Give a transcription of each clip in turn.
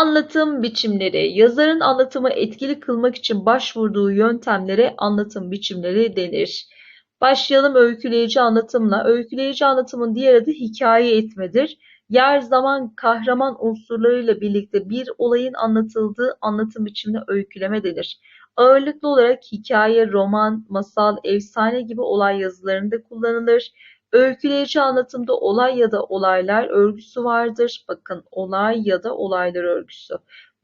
Anlatım biçimleri. Yazarın anlatımı etkili kılmak için başvurduğu yöntemlere anlatım biçimleri denir. Başlayalım öyküleyici anlatımla. Öyküleyici anlatımın diğer adı hikaye etmedir. Yer, zaman, kahraman unsurlarıyla birlikte bir olayın anlatıldığı anlatım biçimine öyküleme denir. Ağırlıklı olarak hikaye, roman, masal, efsane gibi olay yazılarında kullanılır. Öyküleyici anlatımda olay ya da olaylar örgüsü vardır. Bakın olay ya da olaylar örgüsü.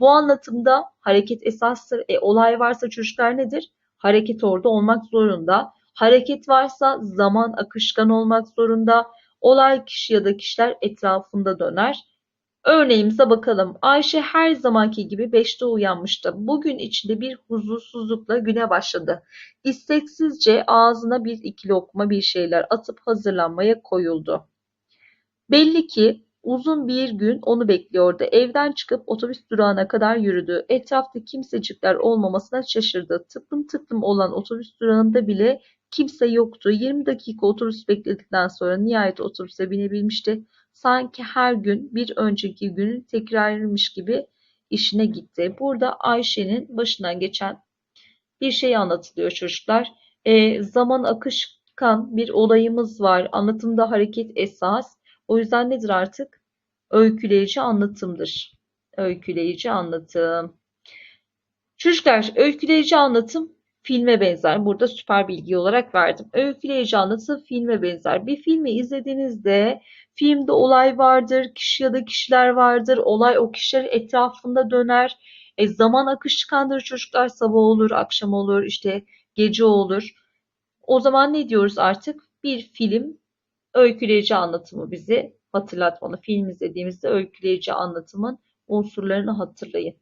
Bu anlatımda hareket esastır. E, olay varsa çocuklar nedir? Hareket orada olmak zorunda. Hareket varsa zaman akışkan olmak zorunda. Olay kişi ya da kişiler etrafında döner. Örneğimize bakalım. Ayşe her zamanki gibi beşte uyanmıştı. Bugün içinde bir huzursuzlukla güne başladı. İsteksizce ağzına bir iki lokma bir şeyler atıp hazırlanmaya koyuldu. Belli ki uzun bir gün onu bekliyordu. Evden çıkıp otobüs durağına kadar yürüdü. Etrafta kimsecikler olmamasına şaşırdı. Tıklım tıklım olan otobüs durağında bile kimse yoktu. 20 dakika otobüs bekledikten sonra nihayet otobüse binebilmişti. Sanki her gün bir önceki günün tekrarıymış gibi işine gitti. Burada Ayşe'nin başından geçen bir şey anlatılıyor çocuklar. E, zaman akışkan bir olayımız var. Anlatımda hareket esas. O yüzden nedir artık? Öyküleyici anlatımdır. Öyküleyici anlatım. Çocuklar, öyküleyici anlatım filme benzer. Burada süper bilgi olarak verdim. Öyküleyici anlatı filme benzer. Bir filmi izlediğinizde filmde olay vardır, kişi ya da kişiler vardır. Olay o kişiler etrafında döner. E, zaman akışkandır çocuklar. Sabah olur, akşam olur, işte gece olur. O zaman ne diyoruz artık? Bir film öyküleyici anlatımı bizi hatırlatmalı. Film izlediğimizde öyküleyici anlatımın unsurlarını hatırlayın.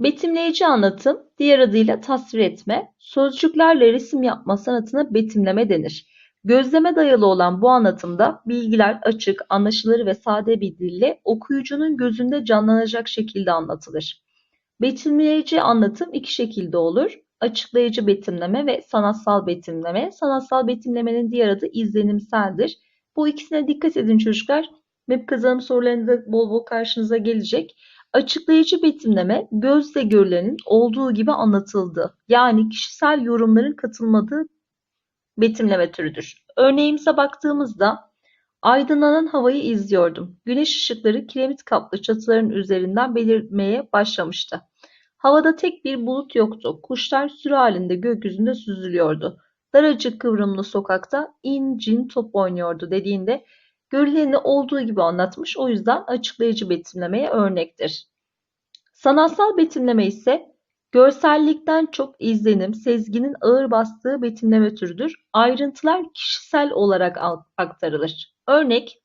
Betimleyici anlatım, diğer adıyla tasvir etme, sözcüklerle resim yapma sanatına betimleme denir. Gözleme dayalı olan bu anlatımda bilgiler açık, anlaşılır ve sade bir dille okuyucunun gözünde canlanacak şekilde anlatılır. Betimleyici anlatım iki şekilde olur. Açıklayıcı betimleme ve sanatsal betimleme. Sanatsal betimlemenin diğer adı izlenimseldir. Bu ikisine dikkat edin çocuklar. MEP kazanım sorularında bol bol karşınıza gelecek. Açıklayıcı betimleme gözle görülenin olduğu gibi anlatıldığı yani kişisel yorumların katılmadığı betimleme türüdür. Örneğimize baktığımızda aydınlanan havayı izliyordum. Güneş ışıkları kiremit kaplı çatıların üzerinden belirmeye başlamıştı. Havada tek bir bulut yoktu. Kuşlar sürü halinde gökyüzünde süzülüyordu. Daracık kıvrımlı sokakta incin top oynuyordu dediğinde görüleni olduğu gibi anlatmış. O yüzden açıklayıcı betimlemeye örnektir. Sanatsal betimleme ise görsellikten çok izlenim, sezginin ağır bastığı betimleme türüdür. Ayrıntılar kişisel olarak aktarılır. Örnek,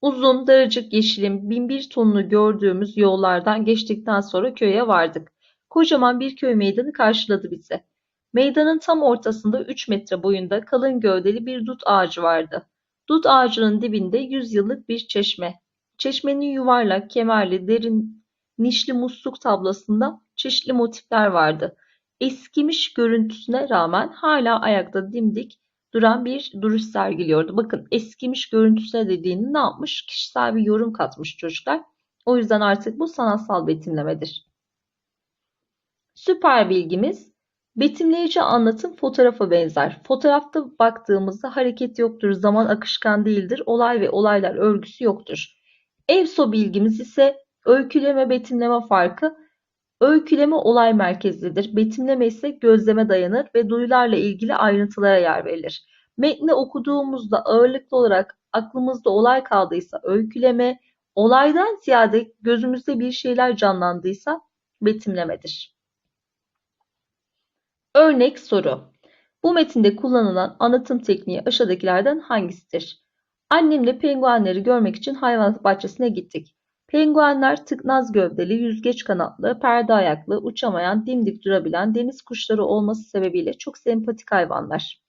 uzun, daracık yeşilim, binbir tonunu gördüğümüz yollardan geçtikten sonra köye vardık. Kocaman bir köy meydanı karşıladı bizi. Meydanın tam ortasında 3 metre boyunda kalın gövdeli bir dut ağacı vardı. Dut ağacının dibinde yüz yıllık bir çeşme. Çeşmenin yuvarlak, kemerli, derin, nişli musluk tablasında çeşitli motifler vardı. Eskimiş görüntüsüne rağmen hala ayakta dimdik duran bir duruş sergiliyordu. Bakın eskimiş görüntüsüne dediğini ne yapmış? Kişisel bir yorum katmış çocuklar. O yüzden artık bu sanatsal betimlemedir. Süper bilgimiz Betimleyici anlatım fotoğrafa benzer. Fotoğrafta baktığımızda hareket yoktur, zaman akışkan değildir, olay ve olaylar örgüsü yoktur. EVSO bilgimiz ise öyküleme betimleme farkı. Öyküleme olay merkezlidir. Betimleme ise gözleme dayanır ve duyularla ilgili ayrıntılara yer verilir. Metni okuduğumuzda ağırlıklı olarak aklımızda olay kaldıysa öyküleme, olaydan ziyade gözümüzde bir şeyler canlandıysa betimlemedir. Örnek soru. Bu metinde kullanılan anlatım tekniği aşağıdakilerden hangisidir? Annemle penguenleri görmek için hayvan bahçesine gittik. Penguenler tıknaz gövdeli, yüzgeç kanatlı, perde ayaklı, uçamayan, dimdik durabilen deniz kuşları olması sebebiyle çok sempatik hayvanlar.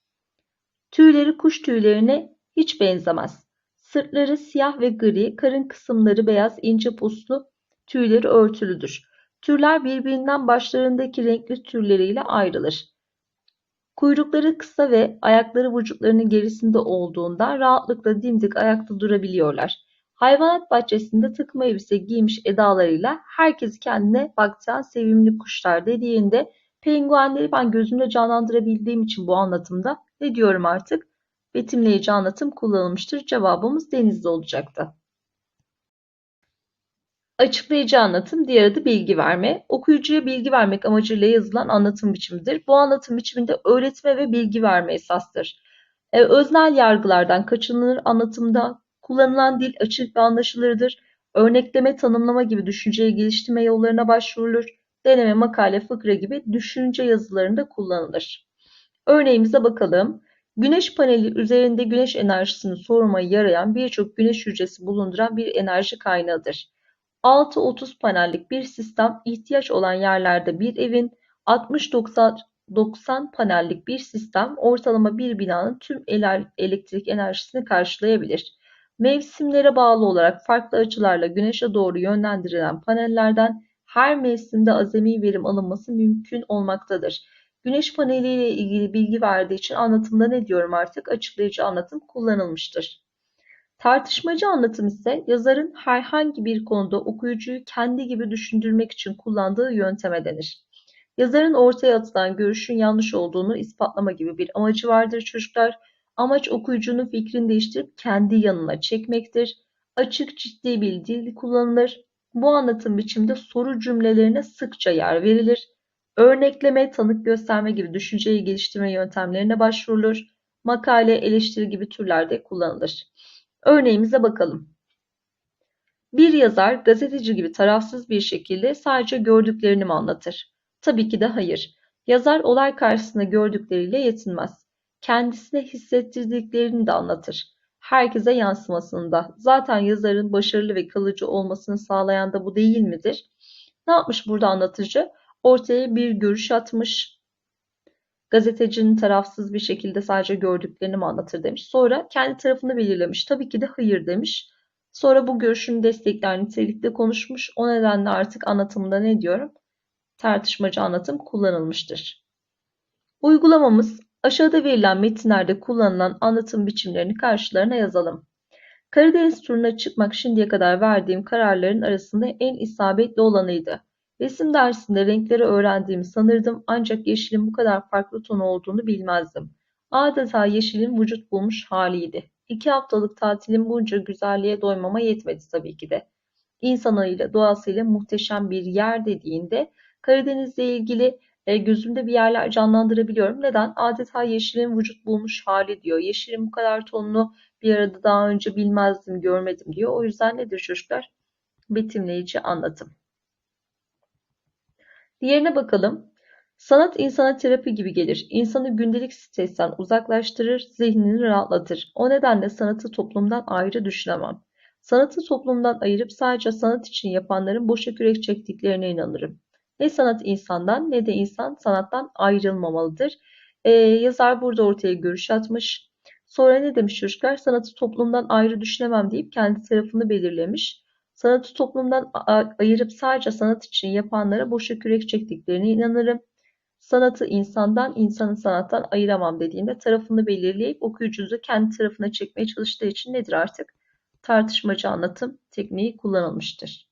Tüyleri kuş tüylerine hiç benzemez. Sırtları siyah ve gri, karın kısımları beyaz, ince puslu, tüyleri örtülüdür. Türler birbirinden başlarındaki renkli türleriyle ayrılır. Kuyrukları kısa ve ayakları vücutlarının gerisinde olduğundan rahatlıkla dimdik ayakta durabiliyorlar. Hayvanat bahçesinde takım elbise giymiş edalarıyla herkesi kendine baktıran sevimli kuşlar dediğinde penguenleri ben gözümde canlandırabildiğim için bu anlatımda ne diyorum artık? Betimleyici anlatım kullanılmıştır. Cevabımız denizli olacaktı. Açıklayıcı anlatım, diğer adı bilgi verme. Okuyucuya bilgi vermek amacıyla yazılan anlatım biçimidir. Bu anlatım biçiminde öğretme ve bilgi verme esastır. E, öznel yargılardan kaçınılır anlatımda kullanılan dil açık ve anlaşılırdır. Örnekleme, tanımlama gibi düşünceyi geliştirme yollarına başvurulur. Deneme, makale, fıkra gibi düşünce yazılarında kullanılır. Örneğimize bakalım. Güneş paneli üzerinde güneş enerjisini sormaya yarayan birçok güneş hücresi bulunduran bir enerji kaynağıdır. 6-30 panellik bir sistem ihtiyaç olan yerlerde bir evin, 60-90 panellik bir sistem ortalama bir binanın tüm elektrik enerjisini karşılayabilir. Mevsimlere bağlı olarak farklı açılarla güneşe doğru yönlendirilen panellerden her mevsimde azami verim alınması mümkün olmaktadır. Güneş paneliyle ilgili bilgi verdiği için anlatımda ne diyorum artık? Açıklayıcı anlatım kullanılmıştır. Tartışmacı anlatım ise yazarın herhangi bir konuda okuyucuyu kendi gibi düşündürmek için kullandığı yönteme denir. Yazarın ortaya atılan görüşün yanlış olduğunu ispatlama gibi bir amacı vardır çocuklar. Amaç okuyucunun fikrini değiştirip kendi yanına çekmektir. Açık ciddi bir dil kullanılır. Bu anlatım biçiminde soru cümlelerine sıkça yer verilir. Örnekleme, tanık gösterme gibi düşünceyi geliştirme yöntemlerine başvurulur. Makale, eleştiri gibi türlerde kullanılır. Örneğimize bakalım. Bir yazar gazeteci gibi tarafsız bir şekilde sadece gördüklerini mi anlatır? Tabii ki de hayır. Yazar olay karşısında gördükleriyle yetinmez. Kendisine hissettirdiklerini de anlatır. Herkese yansımasını da. Zaten yazarın başarılı ve kalıcı olmasını sağlayan da bu değil midir? Ne yapmış burada anlatıcı? Ortaya bir görüş atmış. Gazetecinin tarafsız bir şekilde sadece gördüklerini mi anlatır demiş. Sonra kendi tarafını belirlemiş. Tabii ki de hayır demiş. Sonra bu görüşünü destekler nitelikte konuşmuş. O nedenle artık anlatımında ne diyorum? Tartışmacı anlatım kullanılmıştır. Uygulamamız aşağıda verilen metinlerde kullanılan anlatım biçimlerini karşılarına yazalım. Karadeniz turuna çıkmak şimdiye kadar verdiğim kararların arasında en isabetli olanıydı. Resim dersinde renkleri öğrendiğimi sanırdım ancak yeşilin bu kadar farklı ton olduğunu bilmezdim. Adeta yeşilin vücut bulmuş haliydi. İki haftalık tatilim bunca güzelliğe doymama yetmedi tabii ki de. İnsanıyla, doğasıyla muhteşem bir yer dediğinde Karadeniz'le ilgili e, gözümde bir yerler canlandırabiliyorum. Neden? Adeta yeşilin vücut bulmuş hali diyor. Yeşilin bu kadar tonunu bir arada daha önce bilmezdim, görmedim diyor. O yüzden nedir çocuklar? Betimleyici anlatım. Diğerine bakalım. Sanat insana terapi gibi gelir. İnsanı gündelik stresten uzaklaştırır, zihnini rahatlatır. O nedenle sanatı toplumdan ayrı düşünemem. Sanatı toplumdan ayırıp sadece sanat için yapanların boşa kürek çektiklerine inanırım. Ne sanat insandan ne de insan sanattan ayrılmamalıdır. Ee, yazar burada ortaya görüş atmış. Sonra ne demiş çocuklar? Sanatı toplumdan ayrı düşünemem deyip kendi tarafını belirlemiş. Sanatı toplumdan ayırıp sadece sanat için yapanlara boşa kürek çektiklerine inanırım. Sanatı insandan, insanı sanattan ayıramam dediğinde tarafını belirleyip okuyucunuzu kendi tarafına çekmeye çalıştığı için nedir artık? Tartışmacı anlatım tekniği kullanılmıştır.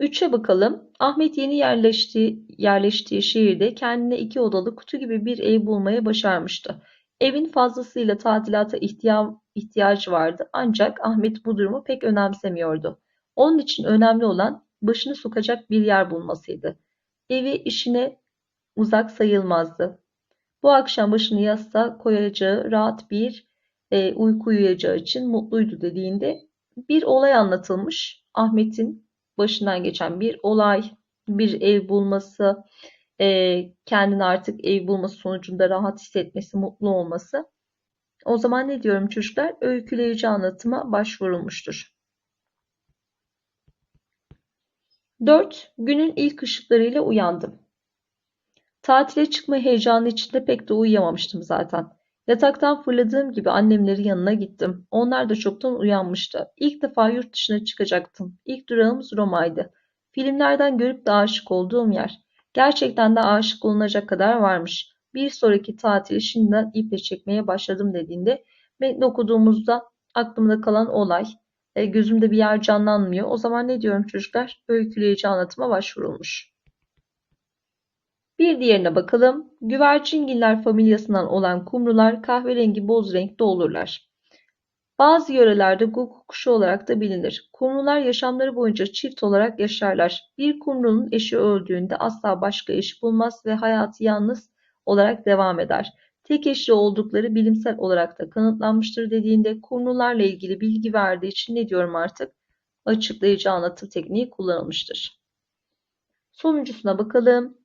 3'e bakalım. Ahmet yeni yerleştiği, yerleştiği şehirde kendine iki odalı kutu gibi bir ev bulmaya başarmıştı. Evin fazlasıyla tadilata ihtiya ihtiyacı vardı ancak Ahmet bu durumu pek önemsemiyordu. Onun için önemli olan başını sokacak bir yer bulmasıydı. Evi işine uzak sayılmazdı. Bu akşam başını yastığa koyacağı rahat bir e, uyku uyuyacağı için mutluydu dediğinde bir olay anlatılmış. Ahmet'in başından geçen bir olay, bir ev bulması, e, kendini artık ev bulması sonucunda rahat hissetmesi, mutlu olması. O zaman ne diyorum çocuklar? Öyküleyici anlatıma başvurulmuştur. 4. Günün ilk ışıklarıyla uyandım. Tatile çıkma heyecanı içinde pek de uyuyamamıştım zaten. Yataktan fırladığım gibi annemlerin yanına gittim. Onlar da çoktan uyanmıştı. İlk defa yurt dışına çıkacaktım. İlk durağımız Roma'ydı. Filmlerden görüp de aşık olduğum yer. Gerçekten de aşık olunacak kadar varmış. Bir sonraki tatili şimdiden iple çekmeye başladım dediğinde metni okuduğumuzda Aklımda kalan olay. E, gözümde bir yer canlanmıyor. O zaman ne diyorum çocuklar? Öyküleyici anlatıma başvurulmuş. Bir diğerine bakalım. Güvercingiller familyasından olan kumrular kahverengi boz renkte olurlar. Bazı yörelerde guguk kuşu olarak da bilinir. Kumrular yaşamları boyunca çift olarak yaşarlar. Bir kumrunun eşi öldüğünde asla başka eş bulmaz ve hayatı yalnız olarak devam eder. Tek eşli oldukları bilimsel olarak da kanıtlanmıştır dediğinde kumrularla ilgili bilgi verdiği için ne diyorum artık? Açıklayıcı anlatım tekniği kullanılmıştır. Sonuncusuna bakalım.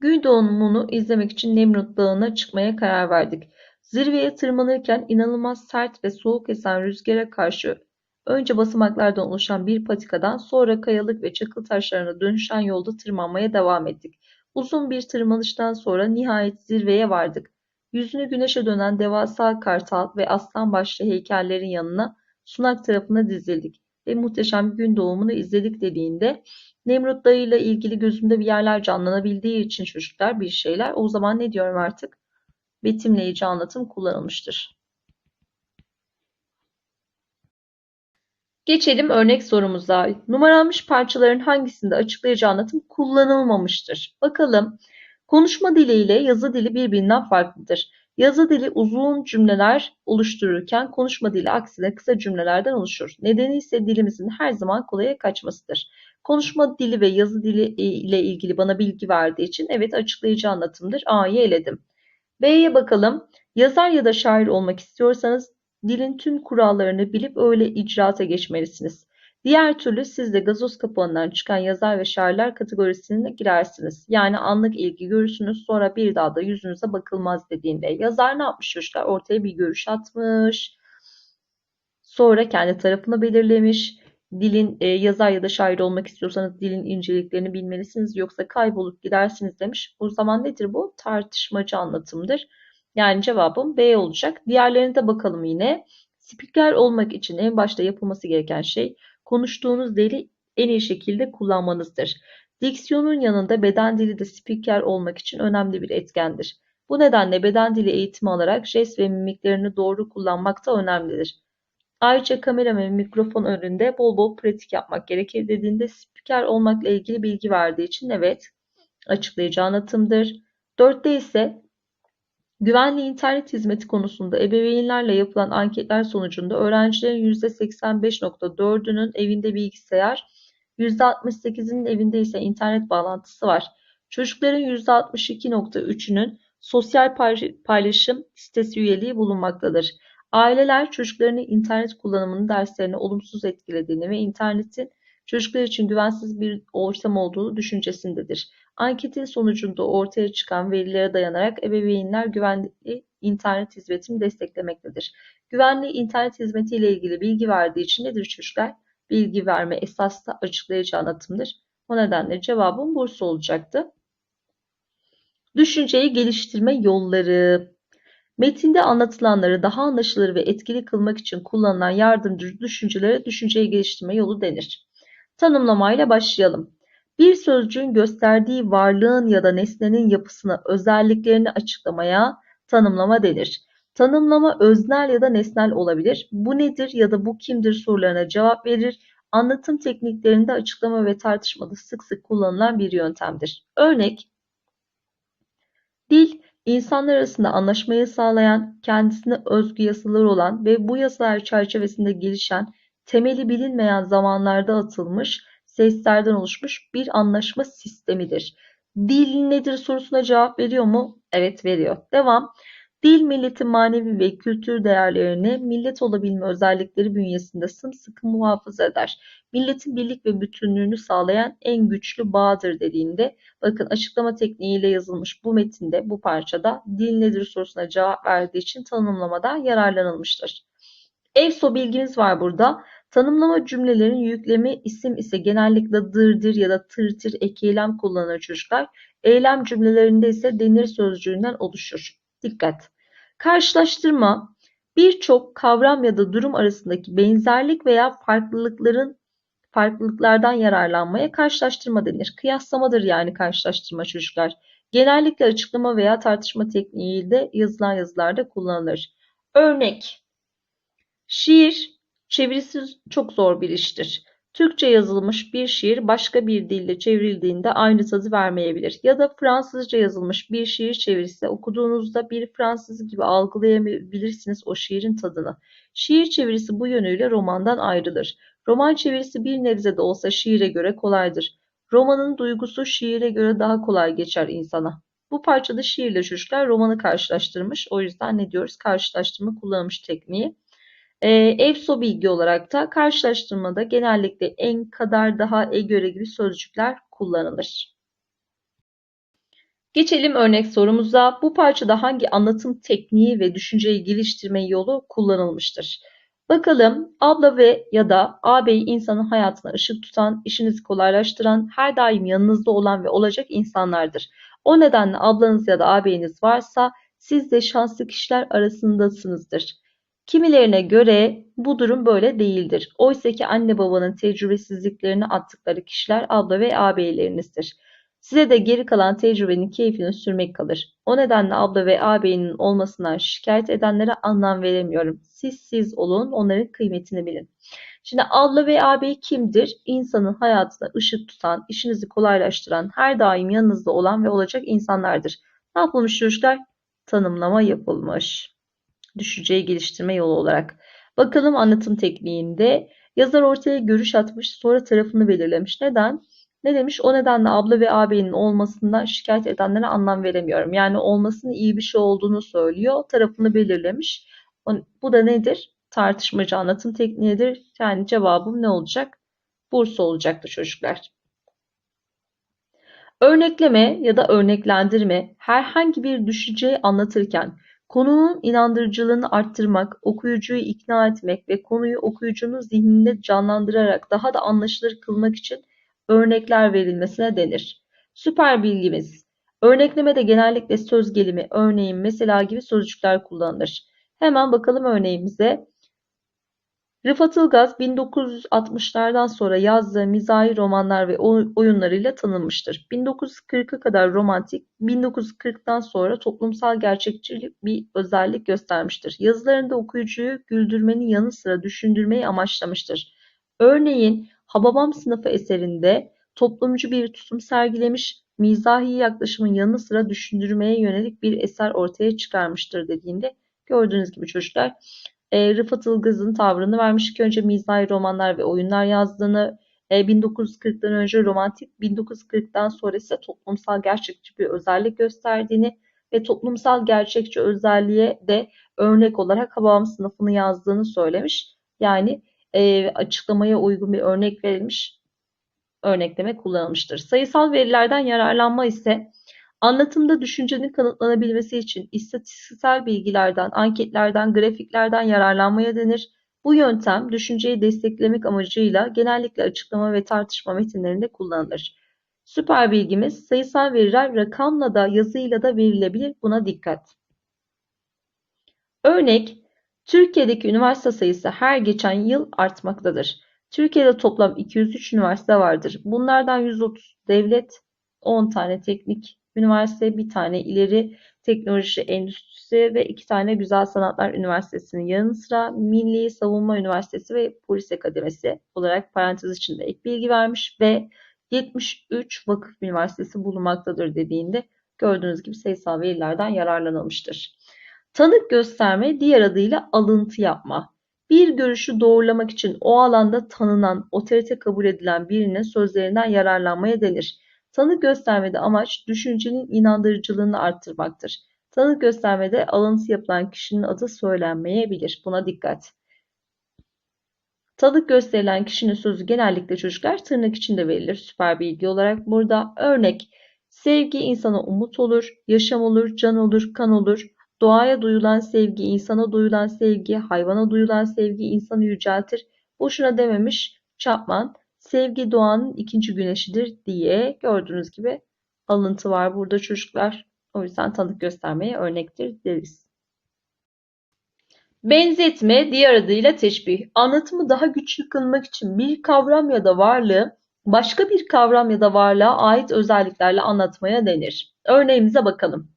Gün doğumunu izlemek için Nemrut Dağı'na çıkmaya karar verdik. Zirveye tırmanırken inanılmaz sert ve soğuk esen rüzgara karşı önce basamaklardan oluşan bir patikadan sonra kayalık ve çakıl taşlarına dönüşen yolda tırmanmaya devam ettik. Uzun bir tırmanıştan sonra nihayet zirveye vardık. Yüzünü güneşe dönen devasa kartal ve aslan başlı heykellerin yanına sunak tarafına dizildik ve muhteşem gün doğumunu izledik dediğinde Nemrut Dağı ile ilgili gözümde bir yerler canlanabildiği için çocuklar bir şeyler o zaman ne diyorum artık? Betimleyici anlatım kullanılmıştır. Geçelim örnek sorumuza. Numaralanmış parçaların hangisinde açıklayıcı anlatım kullanılmamıştır? Bakalım. Konuşma dili ile yazı dili birbirinden farklıdır. Yazı dili uzun cümleler oluştururken konuşma dili aksine kısa cümlelerden oluşur. Nedeni ise dilimizin her zaman kolaya kaçmasıdır. Konuşma dili ve yazı dili ile ilgili bana bilgi verdiği için evet açıklayıcı anlatımdır. A'yı eledim. B'ye bakalım. Yazar ya da şair olmak istiyorsanız dilin tüm kurallarını bilip öyle icraata geçmelisiniz. Diğer türlü siz de gazoz kapağından çıkan yazar ve şairler kategorisine girersiniz. Yani anlık ilgi görürsünüz sonra bir daha da yüzünüze bakılmaz dediğinde. Yazar ne yapmış çocuklar? Ortaya bir görüş atmış. Sonra kendi tarafını belirlemiş. Dilin e, yazar ya da şair olmak istiyorsanız dilin inceliklerini bilmelisiniz yoksa kaybolup gidersiniz demiş. O zaman nedir bu? Tartışmacı anlatımdır. Yani cevabım B olacak. Diğerlerine de bakalım yine. Spiker olmak için en başta yapılması gereken şey konuştuğunuz dili en iyi şekilde kullanmanızdır. Diksiyonun yanında beden dili de spiker olmak için önemli bir etkendir. Bu nedenle beden dili eğitimi alarak jest ve mimiklerini doğru kullanmak da önemlidir. Ayrıca kamera ve mikrofon önünde bol bol pratik yapmak gerekir dediğinde spiker olmakla ilgili bilgi verdiği için evet açıklayıcı anlatımdır. Dörtte ise Güvenli internet hizmeti konusunda ebeveynlerle yapılan anketler sonucunda öğrencilerin %85.4'ünün evinde bilgisayar, %68'inin evinde ise internet bağlantısı var. Çocukların %62.3'ünün sosyal paylaşım sitesi üyeliği bulunmaktadır. Aileler çocuklarının internet kullanımının derslerini olumsuz etkilediğini ve internetin çocuklar için güvensiz bir ortam olduğu düşüncesindedir. Anketin sonucunda ortaya çıkan verilere dayanarak ebeveynler güvenli internet hizmetini desteklemektedir. Güvenli internet hizmeti ile ilgili bilgi verdiği için nedir çocuklar? Bilgi verme esas da açıklayıcı anlatımdır. O nedenle cevabım Bursa olacaktı. Düşünceyi geliştirme yolları. Metinde anlatılanları daha anlaşılır ve etkili kılmak için kullanılan yardımcı düşüncelere düşünceyi geliştirme yolu denir. Tanımlamayla başlayalım. Bir sözcüğün gösterdiği varlığın ya da nesnenin yapısını, özelliklerini açıklamaya tanımlama denir. Tanımlama öznel ya da nesnel olabilir. Bu nedir ya da bu kimdir sorularına cevap verir. Anlatım tekniklerinde açıklama ve tartışmada sık sık kullanılan bir yöntemdir. Örnek, dil, insanlar arasında anlaşmayı sağlayan, kendisine özgü yasalar olan ve bu yasalar çerçevesinde gelişen, temeli bilinmeyen zamanlarda atılmış, seslerden oluşmuş bir anlaşma sistemidir. Dil nedir sorusuna cevap veriyor mu? Evet veriyor. Devam. Dil milletin manevi ve kültür değerlerini millet olabilme özellikleri bünyesinde sımsıkı muhafaza eder. Milletin birlik ve bütünlüğünü sağlayan en güçlü bağdır dediğinde bakın açıklama tekniğiyle yazılmış bu metinde bu parçada dil nedir sorusuna cevap verdiği için tanımlamada yararlanılmıştır. EVSO bilgimiz var burada. Tanımlama cümlelerin yüklemi isim ise genellikle dırdır ya da tırtır ek eylem kullanır çocuklar. Eylem cümlelerinde ise denir sözcüğünden oluşur. Dikkat! Karşılaştırma birçok kavram ya da durum arasındaki benzerlik veya farklılıkların farklılıklardan yararlanmaya karşılaştırma denir. Kıyaslamadır yani karşılaştırma çocuklar. Genellikle açıklama veya tartışma tekniğiyle yazılan yazılarda kullanılır. Örnek Şiir çevirisi çok zor bir iştir. Türkçe yazılmış bir şiir başka bir dille çevrildiğinde aynı tadı vermeyebilir. Ya da Fransızca yazılmış bir şiir çevirisi okuduğunuzda bir Fransız gibi algılayabilirsiniz o şiirin tadını. Şiir çevirisi bu yönüyle romandan ayrılır. Roman çevirisi bir nebze de olsa şiire göre kolaydır. Romanın duygusu şiire göre daha kolay geçer insana. Bu parçada şiirle çocuklar romanı karşılaştırmış. O yüzden ne diyoruz? Karşılaştırma kullanılmış tekniği. Ee, EFSO bilgi olarak da karşılaştırmada genellikle en kadar daha e göre gibi sözcükler kullanılır. Geçelim örnek sorumuza. Bu parçada hangi anlatım tekniği ve düşünceyi geliştirme yolu kullanılmıştır? Bakalım abla ve ya da ağabey insanın hayatına ışık tutan, işinizi kolaylaştıran, her daim yanınızda olan ve olacak insanlardır. O nedenle ablanız ya da ağabeyiniz varsa siz de şanslı kişiler arasındasınızdır. Kimilerine göre bu durum böyle değildir. Oysa ki anne babanın tecrübesizliklerini attıkları kişiler abla ve ağabeylerinizdir. Size de geri kalan tecrübenin keyfini sürmek kalır. O nedenle abla ve ağabeyinin olmasından şikayet edenlere anlam veremiyorum. Siz siz olun, onların kıymetini bilin. Şimdi abla ve ağabey kimdir? İnsanın hayatına ışık tutan, işinizi kolaylaştıran, her daim yanınızda olan ve olacak insanlardır. Ne yapılmış çocuklar? Tanımlama yapılmış. Düşünceyi geliştirme yolu olarak. Bakalım anlatım tekniğinde yazar ortaya görüş atmış, sonra tarafını belirlemiş. Neden? Ne demiş? O nedenle abla ve ağabeyinin olmasından şikayet edenlere anlam veremiyorum. Yani olmasının iyi bir şey olduğunu söylüyor. Tarafını belirlemiş. Bu da nedir? Tartışmacı anlatım tekniğidir. Yani cevabım ne olacak? Bursa olacaktı çocuklar. Örnekleme ya da örneklendirme herhangi bir düşünceyi anlatırken konunun inandırıcılığını arttırmak, okuyucuyu ikna etmek ve konuyu okuyucunun zihninde canlandırarak daha da anlaşılır kılmak için örnekler verilmesine denir. Süper bilgimiz. Örneklemede genellikle söz gelimi, örneğin, mesela gibi sözcükler kullanılır. Hemen bakalım örneğimize. Rıfat Ilgaz 1960'lardan sonra yazdığı mizahi romanlar ve oyunlarıyla tanınmıştır. 1940'a kadar romantik, 1940'tan sonra toplumsal gerçekçi bir özellik göstermiştir. Yazılarında okuyucuyu güldürmenin yanı sıra düşündürmeyi amaçlamıştır. Örneğin Hababam sınıfı eserinde toplumcu bir tutum sergilemiş, mizahi yaklaşımın yanı sıra düşündürmeye yönelik bir eser ortaya çıkarmıştır dediğinde gördüğünüz gibi çocuklar e, Rıfat Ilgaz'ın tavrını vermiş ki önce mizahi romanlar ve oyunlar yazdığını, e, 1940'dan önce romantik, 1940'dan sonra ise toplumsal gerçekçi bir özellik gösterdiğini ve toplumsal gerçekçi özelliğe de örnek olarak Hababam sınıfını yazdığını söylemiş. Yani e, açıklamaya uygun bir örnek verilmiş örnekleme kullanılmıştır. Sayısal verilerden yararlanma ise anlatımda düşüncenin kanıtlanabilmesi için istatistiksel bilgilerden, anketlerden, grafiklerden yararlanmaya denir. Bu yöntem düşünceyi desteklemek amacıyla genellikle açıklama ve tartışma metinlerinde kullanılır. Süper bilgimiz sayısal veriler rakamla da yazıyla da verilebilir. Buna dikkat. Örnek Türkiye'deki üniversite sayısı her geçen yıl artmaktadır. Türkiye'de toplam 203 üniversite vardır. Bunlardan 130 devlet, 10 tane teknik üniversite, bir tane ileri teknoloji endüstrisi ve iki tane Güzel Sanatlar Üniversitesi'nin yanı sıra Milli Savunma Üniversitesi ve Polis Akademisi olarak parantez içinde ek bilgi vermiş ve 73 vakıf üniversitesi bulunmaktadır dediğinde gördüğünüz gibi sayısal verilerden yararlanılmıştır. Tanık gösterme diğer adıyla alıntı yapma. Bir görüşü doğrulamak için o alanda tanınan, otorite kabul edilen birinin sözlerinden yararlanmaya denir. Tanık göstermede amaç düşüncenin inandırıcılığını arttırmaktır. Tanık göstermede alıntı yapılan kişinin adı söylenmeyebilir. Buna dikkat. Tanık gösterilen kişinin sözü genellikle çocuklar tırnak içinde verilir. Süper bilgi olarak burada örnek sevgi insana umut olur, yaşam olur, can olur, kan olur. Doğaya duyulan sevgi, insana duyulan sevgi, hayvana duyulan sevgi insanı yüceltir. Boşuna dememiş Chapman, sevgi doğanın ikinci güneşidir diye gördüğünüz gibi alıntı var burada çocuklar. O yüzden tanık göstermeye örnektir deriz. Benzetme diğer adıyla teşbih. Anlatımı daha güçlü kılmak için bir kavram ya da varlığı başka bir kavram ya da varlığa ait özelliklerle anlatmaya denir. Örneğimize bakalım.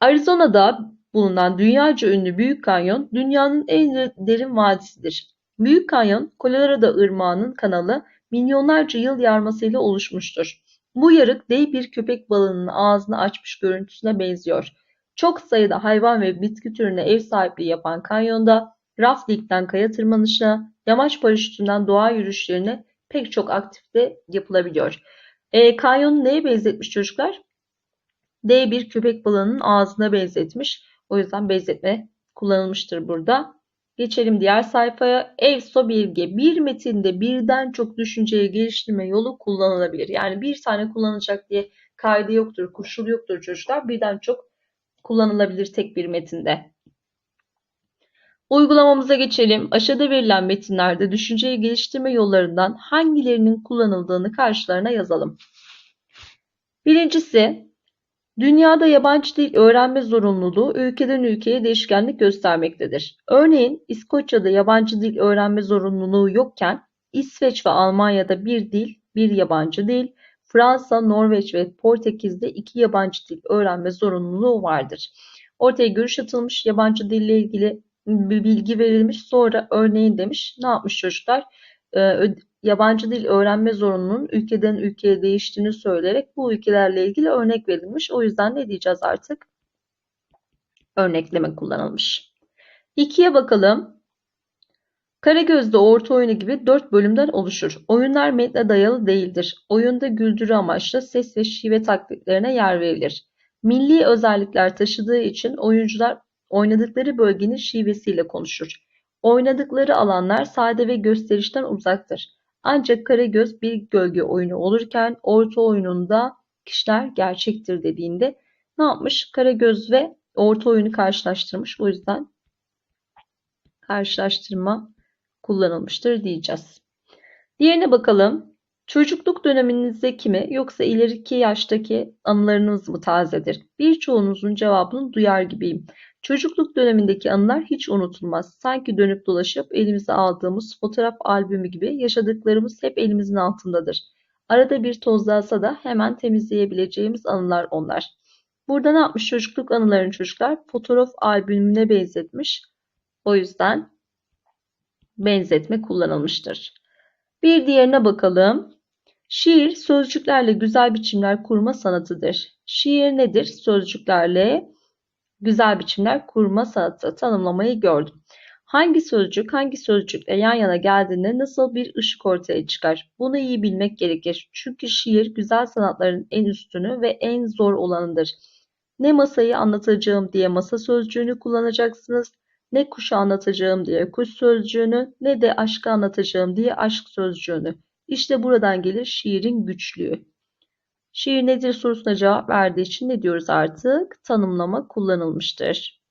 Arizona'da bulunan dünyaca ünlü Büyük Kanyon dünyanın en derin vadisidir. Büyük Kanyon, Colorado Irmağı'nın kanalı milyonlarca yıl yarmasıyla oluşmuştur. Bu yarık dev bir köpek balığının ağzını açmış görüntüsüne benziyor. Çok sayıda hayvan ve bitki türüne ev sahipliği yapan kanyonda raftingden kaya tırmanışına, yamaç paraşütünden doğa yürüyüşlerine pek çok aktivite yapılabiliyor. E, kanyonu neye benzetmiş çocuklar? Dev bir köpek balığının ağzına benzetmiş. O yüzden benzetme kullanılmıştır burada. Geçelim diğer sayfaya. EVSO bilgi. Bir metinde birden çok düşünceyi geliştirme yolu kullanılabilir. Yani bir tane kullanılacak diye kaydı yoktur, koşul yoktur çocuklar. Birden çok kullanılabilir tek bir metinde. Uygulamamıza geçelim. Aşağıda verilen metinlerde düşünceyi geliştirme yollarından hangilerinin kullanıldığını karşılarına yazalım. Birincisi, Dünyada yabancı dil öğrenme zorunluluğu ülkeden ülkeye değişkenlik göstermektedir. Örneğin İskoçya'da yabancı dil öğrenme zorunluluğu yokken İsveç ve Almanya'da bir dil, bir yabancı dil, Fransa, Norveç ve Portekiz'de iki yabancı dil öğrenme zorunluluğu vardır. Ortaya görüş atılmış, yabancı dille ilgili bir bilgi verilmiş, sonra örneğin demiş. Ne yapmış çocuklar? Yabancı dil öğrenme zorunluluğunun ülkeden ülkeye değiştiğini söyleyerek bu ülkelerle ilgili örnek verilmiş. O yüzden ne diyeceğiz artık? Örnekleme kullanılmış. İkiye bakalım. Karagöz'de orta oyunu gibi dört bölümden oluşur. Oyunlar metne dayalı değildir. Oyunda güldürü amaçlı ses ve şive taklitlerine yer verilir. Milli özellikler taşıdığı için oyuncular oynadıkları bölgenin şivesiyle konuşur. Oynadıkları alanlar sade ve gösterişten uzaktır. Ancak Karagöz bir gölge oyunu olurken orta oyununda kişiler gerçektir dediğinde ne yapmış? Karagöz ve orta oyunu karşılaştırmış. O yüzden karşılaştırma kullanılmıştır diyeceğiz. Diğerine bakalım. Çocukluk döneminizdeki mi yoksa ileriki yaştaki anılarınız mı tazedir? Birçoğunuzun cevabını duyar gibiyim. Çocukluk dönemindeki anılar hiç unutulmaz. Sanki dönüp dolaşıp elimize aldığımız fotoğraf albümü gibi yaşadıklarımız hep elimizin altındadır. Arada bir tozlansa da hemen temizleyebileceğimiz anılar onlar. Burada ne yapmış çocukluk anılarını çocuklar? Fotoğraf albümüne benzetmiş. O yüzden benzetme kullanılmıştır. Bir diğerine bakalım. Şiir sözcüklerle güzel biçimler kurma sanatıdır. Şiir nedir? Sözcüklerle güzel biçimler kurma sanatı tanımlamayı gördüm. Hangi sözcük hangi sözcükle yan yana geldiğinde nasıl bir ışık ortaya çıkar? Bunu iyi bilmek gerekir. Çünkü şiir güzel sanatların en üstünü ve en zor olanıdır. Ne masayı anlatacağım diye masa sözcüğünü kullanacaksınız, ne kuşu anlatacağım diye kuş sözcüğünü, ne de aşkı anlatacağım diye aşk sözcüğünü. İşte buradan gelir şiirin güçlüğü. Şiir nedir sorusuna cevap verdiği için ne diyoruz artık? Tanımlama kullanılmıştır.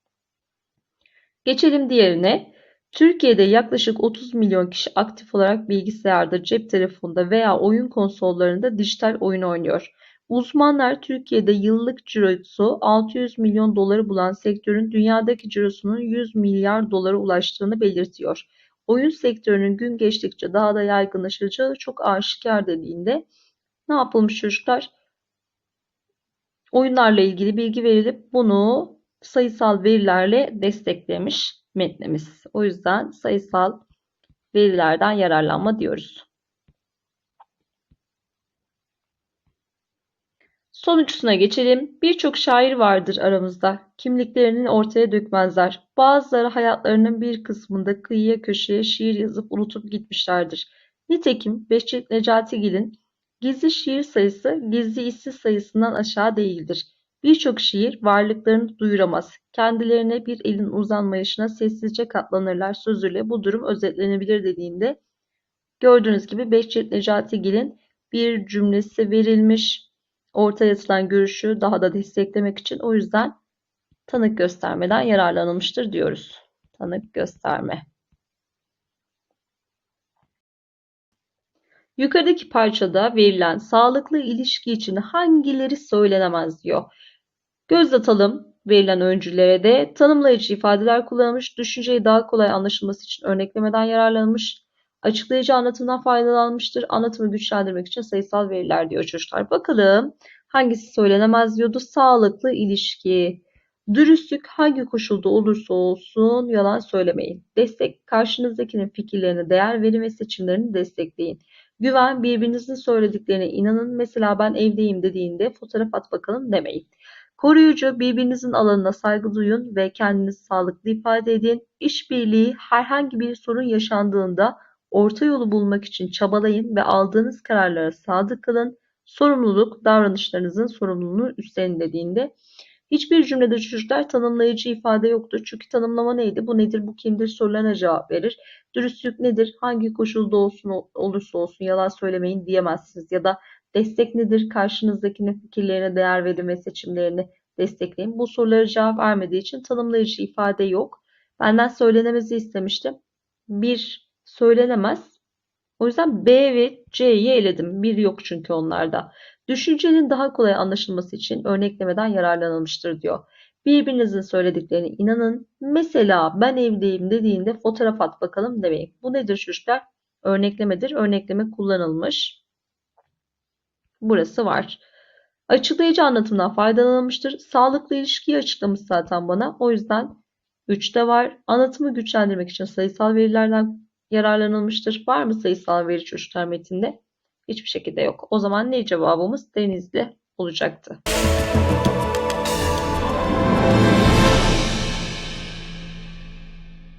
Geçelim diğerine. Türkiye'de yaklaşık 30 milyon kişi aktif olarak bilgisayarda, cep telefonunda veya oyun konsollarında dijital oyun oynuyor. Uzmanlar Türkiye'de yıllık cirosu 600 milyon doları bulan sektörün dünyadaki cirosunun 100 milyar dolara ulaştığını belirtiyor. Oyun sektörünün gün geçtikçe daha da yaygınlaşacağı çok aşikar dediğinde ne yapılmış çocuklar? Oyunlarla ilgili bilgi verilip bunu sayısal verilerle desteklemiş metnimiz. O yüzden sayısal verilerden yararlanma diyoruz. Sonuncusuna geçelim. Birçok şair vardır aramızda. Kimliklerini ortaya dökmezler. Bazıları hayatlarının bir kısmında kıyıya köşeye şiir yazıp unutup gitmişlerdir. Nitekim Behçet Necatigil'in Gizli şiir sayısı gizli işsiz sayısından aşağı değildir. Birçok şiir varlıklarını duyuramaz. Kendilerine bir elin uzanmayışına sessizce katlanırlar sözüyle bu durum özetlenebilir dediğinde gördüğünüz gibi Behçet Necatigil'in bir cümlesi verilmiş. Ortaya atılan görüşü daha da desteklemek için o yüzden tanık göstermeden yararlanılmıştır diyoruz. Tanık gösterme. Yukarıdaki parçada verilen sağlıklı ilişki için hangileri söylenemez diyor. Göz atalım verilen öncülere de tanımlayıcı ifadeler kullanılmış, düşünceyi daha kolay anlaşılması için örneklemeden yararlanmış, açıklayıcı anlatımdan faydalanmıştır, anlatımı güçlendirmek için sayısal veriler diyor çocuklar. Bakalım hangisi söylenemez diyordu? Sağlıklı ilişki. Dürüstlük hangi koşulda olursa olsun yalan söylemeyin. Destek karşınızdakinin fikirlerine değer verin ve seçimlerini destekleyin. Güven birbirinizin söylediklerine inanın. Mesela ben evdeyim dediğinde fotoğraf at bakalım demeyin. Koruyucu birbirinizin alanına saygı duyun ve kendinizi sağlıklı ifade edin. İşbirliği herhangi bir sorun yaşandığında orta yolu bulmak için çabalayın ve aldığınız kararlara sadık kalın. Sorumluluk davranışlarınızın sorumluluğunu üstlenin dediğinde hiçbir cümlede çocuklar tanımlayıcı ifade yoktur. Çünkü tanımlama neydi? Bu nedir? Bu kimdir? sorularına cevap verir. Dürüstlük nedir? Hangi koşulda olsun olursa olsun yalan söylemeyin diyemezsiniz. Ya da destek nedir? Karşınızdakinin fikirlerine değer verin ve seçimlerini destekleyin. Bu sorulara cevap vermediği için tanımlayıcı ifade yok. Benden söylenemezi istemiştim. Bir söylenemez. O yüzden B ve C'yi eledim. Bir yok çünkü onlarda. Düşüncenin daha kolay anlaşılması için örneklemeden yararlanılmıştır diyor. Birbirinizin söylediklerine inanın. Mesela ben evdeyim dediğinde fotoğraf at bakalım demeyin. Bu nedir çocuklar? Örneklemedir. Örnekleme kullanılmış. Burası var. Açıklayıcı anlatımdan faydalanılmıştır. Sağlıklı ilişkiyi açıklamış zaten bana. O yüzden 3'te var. Anlatımı güçlendirmek için sayısal verilerden yararlanılmıştır. Var mı sayısal veri çocuklar metinde? Hiçbir şekilde yok. O zaman ne cevabımız? Denizli olacaktı.